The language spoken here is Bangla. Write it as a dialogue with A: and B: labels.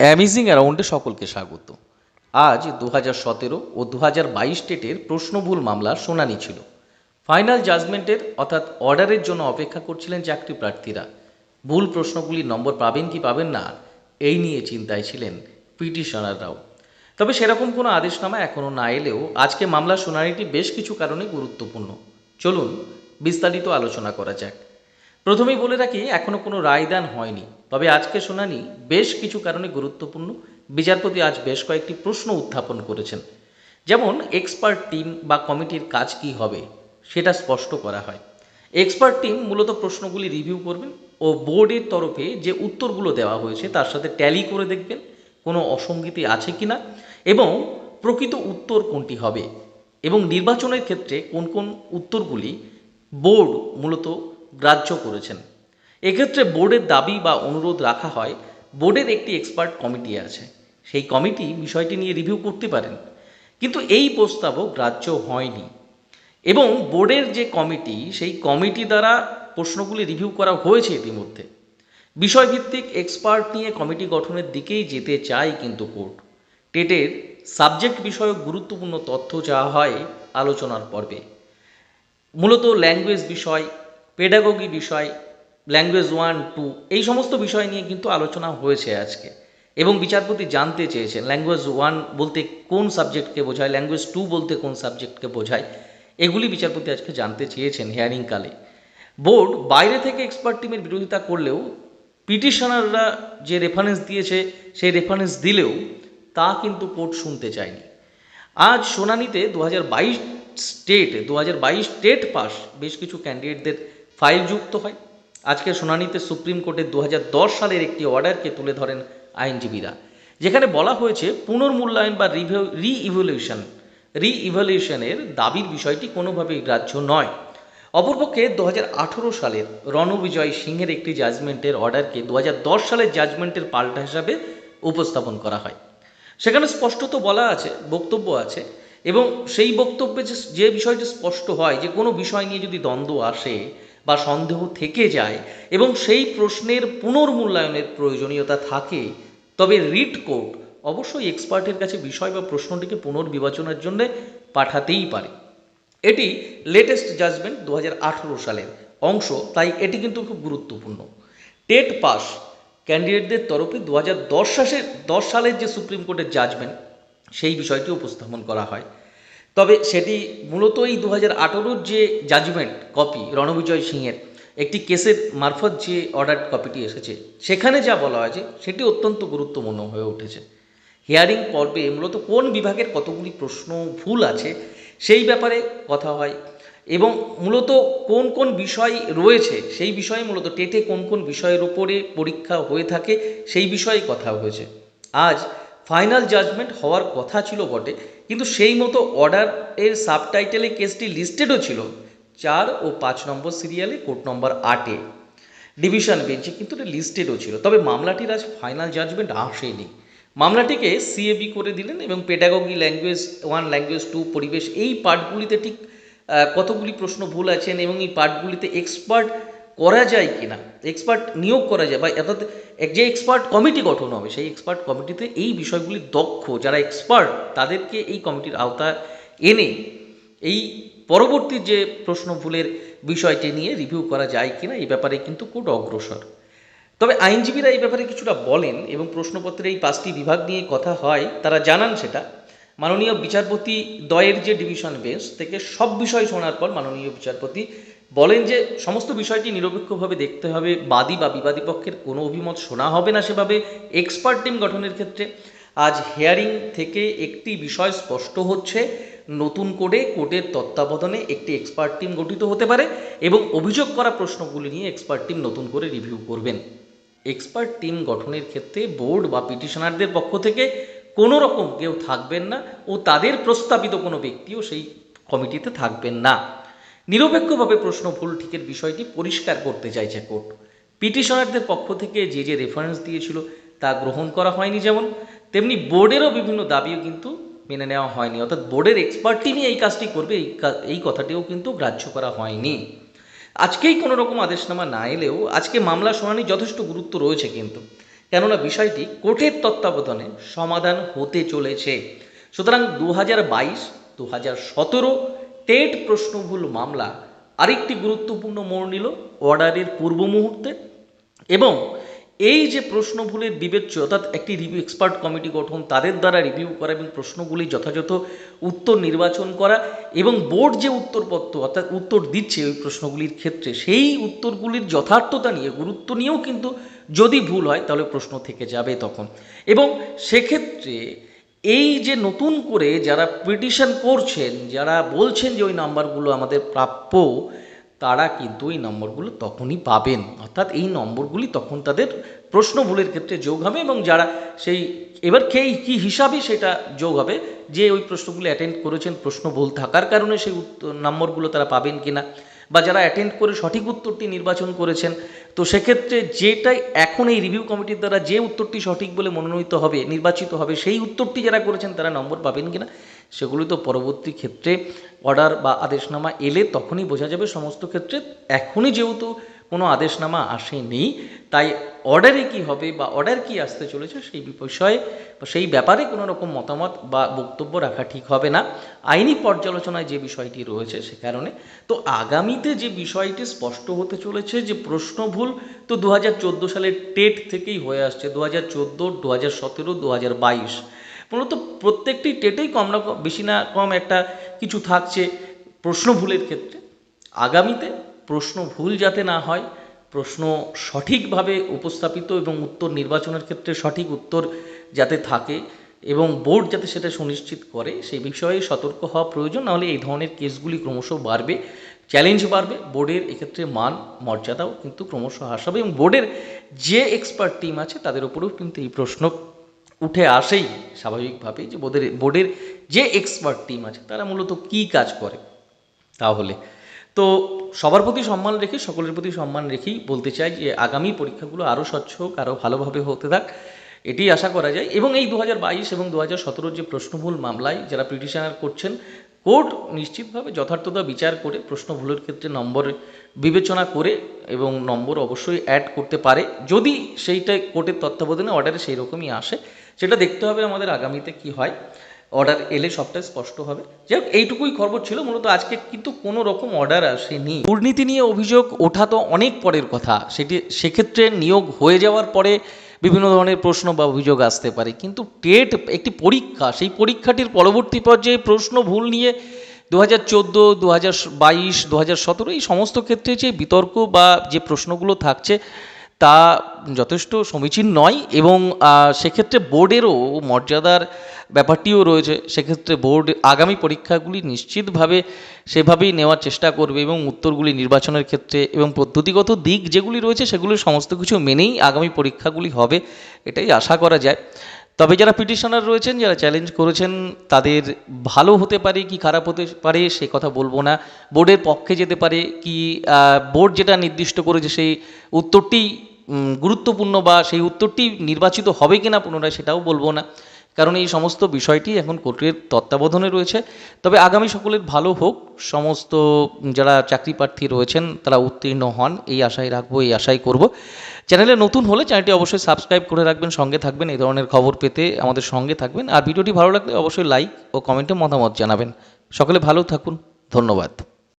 A: অ্যামেজিং অ্যারাউন্ডে সকলকে স্বাগত। আজ দু হাজার সতেরো ও দু হাজার বাইশ টেটের প্রশ্নভুল মামলার শুনানি ছিল। ফাইনাল জাজমেন্টের অর্থাৎ অর্ডারের জন্য অপেক্ষা করছিলেন চাকরি প্রার্থীরা। ভুল প্রশ্নগুলির নম্বর পাবেন কি পাবেন না, এই নিয়ে চিন্তায় ছিলেন পিটিশনাররাও। তবে সেরকম কোনো আদেশনামা এখনও না এলেও আজকে মামলার শুনানিটি বেশ কিছু কারণে গুরুত্বপূর্ণ। চলুন বিস্তারিত আলোচনা করা যাক। প্রথমেই বলে রাখি, এখনও কোনো রায়দান হয়নি। তবে আজকে শুনানি বেশ কিছু কারণে গুরুত্বপূর্ণ। বিচারপতি আজ বেশ কয়েকটি প্রশ্ন উত্থাপন করেছেন। যেমন, এক্সপার্ট টিম বা কমিটির কাজ কি হবে, সেটা স্পষ্ট করা হয়। এক্সপার্ট টিম মূলত প্রশ্নগুলি রিভিউ করবেন ও বোর্ডের তরফে যে উত্তরগুলো দেওয়া হয়েছে তার সাথে ট্যালি করে দেখবেন কোনো অসঙ্গতি আছে কিনা এবং প্রকৃত উত্তর কোনটি হবে এবং নির্বাচনের ক্ষেত্রে কোন কোন উত্তরগুলি বোর্ড মূলত গ্রাহ্য করেছেন। এক্ষেত্রে বোর্ডের দাবি বা অনুরোধ রাখা হয়, বোর্ডের একটি এক্সপার্ট কমিটি আছে, সেই কমিটি বিষয়টি নিয়ে রিভিউ করতে পারেন। কিন্তু এই প্রস্তাবও গ্রাহ্য হয়নি। এবং বোর্ডের যে কমিটি, সেই কমিটি দ্বারা প্রশ্নগুলি রিভিউ করা হয়েছে ইতিমধ্যে। বিষয়ভিত্তিক এক্সপার্ট নিয়ে কমিটি গঠনের দিকেই যেতে চায় কিন্তু কোর্ট। টেটের সাবজেক্ট বিষয়ক গুরুত্বপূর্ণ তথ্য চাওয়া হয় আলোচনার পর্বে। মূলত ল্যাঙ্গুয়েজ বিষয়, পেডাগোগি বিষয় ল্যাঙ্গুয়েজ ওয়ান টু এই সমস্ত বিষয় নিয়ে কিন্তু আলোচনা হয়েছে আজকে। এবং বিচারপতি জানতে চেয়েছেন ল্যাঙ্গুয়েজ ওয়ান বলতে কোন সাবজেক্টকে বোঝায় ল্যাঙ্গুয়েজ টু বলতে কোন সাবজেক্টকে বোঝায়, এগুলি বিচারপতি আজকে জানতে চেয়েছেন হিয়ারিং কালে বোর্ড বাইরে থেকে এক্সপার্ট টিমের বিরোধিতা করলেও পিটিশনাররা যে রেফারেন্স দিয়েছে, সেই রেফারেন্স দিলেও তা কিন্তু কোর্ট শুনতে চায়নি। আজ শুনানিতে দু হাজার বাইশ স্টেট দু হাজার বাইশ স্টেট পাস বেশ কিছু ক্যান্ডিডেটদের ফাইল যুক্ত হয়। আজকের শুনানিতে সুপ্রিম কোর্টের দু হাজার দশ সালের একটি অর্ডারকে তুলে ধরেন আইনজীবীরা, যেখানে বলা হয়েছে পুনর্মূল্যায়ন বা রি ইভলিউশন রি ইভলিউশনের দাবির বিষয়টি কোনোভাবেই গ্রাহ্য নয়। অপরপক্ষে দু আঠেরো সালের রণবিজয় সিংহের একটি জাজমেন্টের অর্ডারকে দু হাজার দশ সালের জাজমেন্টের পাল্টা হিসাবে উপস্থাপন করা হয়। সেখানে স্পষ্টত বলা আছে, বক্তব্য আছে এবং সেই বক্তব্যে যে বিষয়টি স্পষ্ট হয়, যে কোনো বিষয় নিয়ে যদি দ্বন্দ্ব আসে বা সন্দেহ থেকে যায় এবং সেই প্রশ্নের পুনর্মূল্যায়নের প্রয়োজনীয়তা থাকে, তবে রিট কোর্ট অবশ্যই এক্সপার্টের কাছে বিষয় বা প্রশ্নটিকে পুনর্বিবেচনার জন্য পাঠাতেই পারে। এটি লেটেস্ট জাজমেন্ট দু হাজার আঠারো সালের অংশ, তাই এটি কিন্তু খুব গুরুত্বপূর্ণ। টেট পাস ক্যান্ডিডেটদের তরফে দু হাজার দশ সালের দশ সালের যে সুপ্রিম কোর্টের জাজমেন্ট, সেই বিষয়টি উপস্থাপন করা হয়। তবে সেটি মূলত এই দু হাজার যে জাজমেন্ট কপি রণবিজয় সিংয়ের, একটি কেসের মারফত যে অর্ডার কপিটি এসেছে, সেখানে যা বলা হয়েছে সেটি অত্যন্ত গুরুত্বপূর্ণ হয়ে উঠেছে। হিয়ারিং পর্বে মূলত কোন বিভাগের কতগুলি প্রশ্ন ভুল আছে সেই ব্যাপারে কথা হয় এবং মূলত কোন কোন বিষয় রয়েছে সেই বিষয়ে মূলত টেটে কোন কোন বিষয়ের উপরে পরীক্ষা হয়ে থাকে সেই বিষয়ে কথা হয়েছে। আজ ফাইনাল জাজমেন্ট হওয়ার কথা ছিল বটে কিন্তু সেই মতো অর্ডার এর সাবটাইটেলে কেসটি লিস্টেডও ছিল। চার ও পাঁচ নম্বর সিরিয়ালে কোর্ট নম্বর আটে ডিভিশন বেঞ্চে কিন্তু এটা লিস্টেডও ছিল। তবে মামলাটির আজ ফাইনাল জাজমেন্ট আসেনি। মামলাটিকে সিএবি করে দিলেন এবং pedagogy language one language two পরিবেশ, এই পার্টগুলিতে ঠিক কতগুলি প্রশ্ন ভুল আছেন এবং এই পার্টগুলিতে এক্সপার্ট করা যায় কি না এক্সপার্ট নিয়োগ করা যায় বা অর্থাৎ যে এক্সপার্ট কমিটি গঠন হবে, সেই এক্সপার্ট কমিটিতে এই বিষয়গুলি দক্ষ, যারা এক্সপার্ট তাদেরকে এই কমিটির আওতায় এনে এই পরবর্তী যে প্রশ্ন ভুলের বিষয়টি নিয়ে রিভিউ করা যায় কিনা, এই ব্যাপারে কিন্তু কোর্ট অগ্রসর। তবে আইনজীবীরা এই ব্যাপারে কিছুটা বলেন এবং প্রশ্নপত্রের এই পাঁচটি বিভাগ নিয়ে কথা হয়, তারা জানান সেটা। মাননীয় বিচারপতি দয়ের যে ডিভিশন বেঞ্চ থেকে সব বিষয় শোনার পর মাননীয় বিচারপতি বলেন যে সমস্ত বিষয়টি নিরপেক্ষভাবে দেখতে হবে, বাদী বা বিবাদী পক্ষের কোনো অভিমত শোনা হবে না সেভাবে এক্সপার্ট টিম গঠনের ক্ষেত্রে। আজ হেয়ারিং থেকে একটি বিষয় স্পষ্ট হচ্ছে, নতুন করে কোর্টের তত্ত্বাবধানে একটি এক্সপার্ট টিম গঠিত হতে পারে এবং অভিযোগ করা প্রশ্নগুলি নিয়ে এক্সপার্ট টিম নতুন করে রিভিউ করবেন। এক্সপার্ট টিম গঠনের ক্ষেত্রে বোর্ড বা পিটিশনারদের পক্ষ থেকে কোনো রকম কেউ থাকবেন না ও তাদের প্রস্তাবিত কোনো ব্যক্তিও সেই কমিটিতে থাকবেন না। নিরপেক্ষভাবে প্রশ্ন ভুল ঠিকের বিষয়টি পরিষ্কার করতে চাইছে কোর্ট। পিটিশনারদের পক্ষ থেকে যে যে রেফারেন্স দিয়েছিল তা গ্রহণ করা হয়নি যেমন, তেমনি বোর্ডেরও বিভিন্ন দাবিও কিন্তু মেনে নেওয়া হয়নি। অর্থাৎ বোর্ডের এক্সপার্ট টিমই এই কাজটি করবে, এই এই কথাটিও কিন্তু গ্রাহ্য করা হয়নি। আজকেই কোনো রকম আদেশনামা না এলেও আজকে মামলা শুনানি যথেষ্ট গুরুত্ব রয়েছে কিন্তু। কেননা বিষয়টি কোর্টের তত্ত্বাবধানে সমাধান হতে চলেছে। সুতরাং দু হাজার বাইশ, দু হাজার সতেরো টেট প্রশ্নভুল মামলা আরেকটি গুরুত্বপূর্ণ মোড় নিল অর্ডারের পূর্ব মুহূর্তে এবং এই যে প্রশ্ন ভুলের বিবেচ্য, অর্থাৎ একটি রিভিউ এক্সপার্ট কমিটি গঠন, তাদের দ্বারা রিভিউ করা এবং প্রশ্নগুলি যথাযথ উত্তর নির্বাচন করা এবং বোর্ড যে উত্তরপত্র, অর্থাৎ উত্তর দিচ্ছে ওই প্রশ্নগুলির ক্ষেত্রে, সেই উত্তরগুলির যথার্থতা নিয়ে, গুরুত্ব নিয়েও কিন্তু যদি ভুল হয়, তাহলে প্রশ্ন থেকে যাবে তখন। এবং সেক্ষেত্রে এই যে নতুন করে যারা পিটিশন করছেন, যারা বলছেন যে ওই নাম্বারগুলো আমাদের প্রাপ্য, তারা কিন্তু এই নম্বরগুলো তখনই পাবেন। অর্থাৎ এই নম্বরগুলি তখন তাদের প্রশ্ন ভুলের ক্ষেত্রে যোগ হবে এবং যারা সেই, এবার কে কী হিসাবে সেটা যোগ হবে, যে ওই প্রশ্নগুলো অ্যাটেন্ড করেছেন প্রশ্ন ভুল থাকার কারণে সেই উত্তর, নম্বরগুলো তারা পাবেন কিনা। বা যারা অ্যাটেন্ড করে সঠিক উত্তরটি নির্বাচন করেছেন, তো সেক্ষেত্রে যেটাই এখন এই রিভিউ কমিটির দ্বারা যে উত্তরটি সঠিক বলে মনোনীত হবে, নির্বাচিত হবে, সেই উত্তরটি যারা করেছেন তারা নম্বর পাবেন কিনা, সেগুলি তো পরবর্তী ক্ষেত্রে অর্ডার বা আদেশনামা এলে তখনই বোঝা যাবে। সমস্ত ক্ষেত্রে এখনই যেহেতু কোনো আদেশনামা আসেনি। তাই অর্ডারে কি হবে বা অর্ডার কি আসতে চলেছে সেই বিষয়ে সেই ব্যাপারে কোনো রকম মতামত বা বক্তব্য রাখা ঠিক হবে না। আইনি পর্যালোচনায় যে বিষয়টি রয়েছে সে কারণে। তো আগামীতে যে বিষয়টি স্পষ্ট হতে চলেছে যে প্রশ্ন ভুল তো দু হাজার চোদ্দ সালের টেট থেকেই হয়ে আসছে দু হাজার চোদ্দ দু হাজার সতেরো দু হাজার বাইশ। মূলত প্রত্যেকটি টেটেই কম না বেশি না কম একটা কিছু থাকছে প্রশ্ন ভুলের ক্ষেত্রে। আগামীতে প্রশ্ন ভুল যাতে না হয়, প্রশ্ন সঠিকভাবে উপস্থাপিত এবং উত্তর নির্বাচনের ক্ষেত্রে সঠিক উত্তর যাতে থাকে এবং বোর্ড যাতে সেটা সুনিশ্চিত করে, সেই বিষয়ে সতর্ক হওয়া প্রয়োজন, নাহলে এই ধরনের কেসগুলি ক্রমশ বাড়বে, চ্যালেঞ্জ বাড়বে। বোর্ডের এক্ষেত্রে মান, মর্যাদাও কিন্তু ক্রমশ হ্রাস হবে এবং বোর্ডের যে এক্সপার্ট টিম আছে, তাদের উপরেও কিন্তু এই প্রশ্ন উঠে আসেই স্বাভাবিকভাবেই যে বোর্ডের বোর্ডের যে এক্সপার্ট টিম আছে, তারা মূলত কী কাজ করে? তাহলে তো সবার প্রতি সম্মান রেখে, সকলের প্রতি সম্মান রেখেই বলতে চাই যে আগামী পরীক্ষাগুলো আরও স্বচ্ছ হোক আরও ভালোভাবে হতে থাক, এটি আশা করা যায়। এবং এই দু এবং দু হাজার যে প্রশ্নভুল মামলায় যারা পিটিশনার করছেন, কোর্ট নিশ্চিতভাবে যথার্থতা বিচার করে প্রশ্ন ভুলের ক্ষেত্রে নম্বর বিবেচনা করে এবং নম্বর অবশ্যই অ্যাড করতে পারে। যদি সেইটা কোর্টের তত্ত্বাবধানে অর্ডারে সেই রকমই আসে, সেটা দেখতে হবে আমাদের আগামীতে কি হয়। অর্ডার এলে সবটাই স্পষ্ট হবে। যাই হোক, এইটুকুই খবর ছিল, মূলত আজকে কিন্তু কোনো রকম অর্ডার আসেনি। দুর্নীতি নিয়ে অভিযোগ ওঠা তো অনেক পরের কথা। সেটি, সেক্ষেত্রে নিয়োগ হয়ে যাওয়ার পরে বিভিন্ন ধরনের প্রশ্ন বা অভিযোগ আসতে পারে। কিন্তু টেট একটি পরীক্ষা, সেই পরীক্ষাটির পরবর্তী পর্যায়ে প্রশ্ন ভুল নিয়ে দু হাজার চোদ্দ দু হাজার বাইশ দু হাজার সতেরো এই সমস্ত ক্ষেত্রে যে বিতর্ক বা যে প্রশ্নগুলো থাকছে তা যথেষ্ট সমীচীন নয় এবং সেক্ষেত্রে বোর্ডেরও মর্যাদার ব্যাপারটিও রয়েছে। সেক্ষেত্রে বোর্ড আগামী পরীক্ষাগুলি নিশ্চিতভাবে সেভাবেই নেওয়ার চেষ্টা করবে এবং উত্তরগুলি নির্বাচনের ক্ষেত্রে এবং পদ্ধতিগত দিক যেগুলি রয়েছে সেগুলি সমস্ত কিছু মেনেই আগামী পরীক্ষাগুলি হবে, এটাই আশা করা যায়। তবে যারা পিটিশনার রয়েছেন, যারা চ্যালেঞ্জ করেছেন, তাদের ভালো হতে পারে কি খারাপ হতে পারে সে কথা বলব না। বোর্ডের পক্ষে যেতে পারে কি বোর্ড যেটা নির্দিষ্ট করেছে সেই উত্তরটি গুরুত্বপূর্ণ বা সেই উত্তরটি নির্বাচিত হবে কিনা পুনরায় সেটাও বলব না। কারণ এই সমস্ত বিষয়টি এখন কোর্টের তত্ত্বাবধানে রয়েছে। তবে আগামী সকলের ভালো হোক, সমস্ত যারা চাকরি প্রার্থী রয়েছেন, তারা উত্তীর্ণ হন, এই আশাই রাখব, এই আশাই করব। চ্যানেলে নতুন হলে চ্যানেলটি অবশ্যই সাবস্ক্রাইব করে রাখবেন, সঙ্গে থাকবেন, এই ধরনের খবর পেতে আমাদের সঙ্গে থাকবেন। আর ভিডিওটি ভালো লাগলে অবশ্যই লাইক ও কমেন্টে মতামত জানাবেন। সকলে ভালো থাকুন, ধন্যবাদ।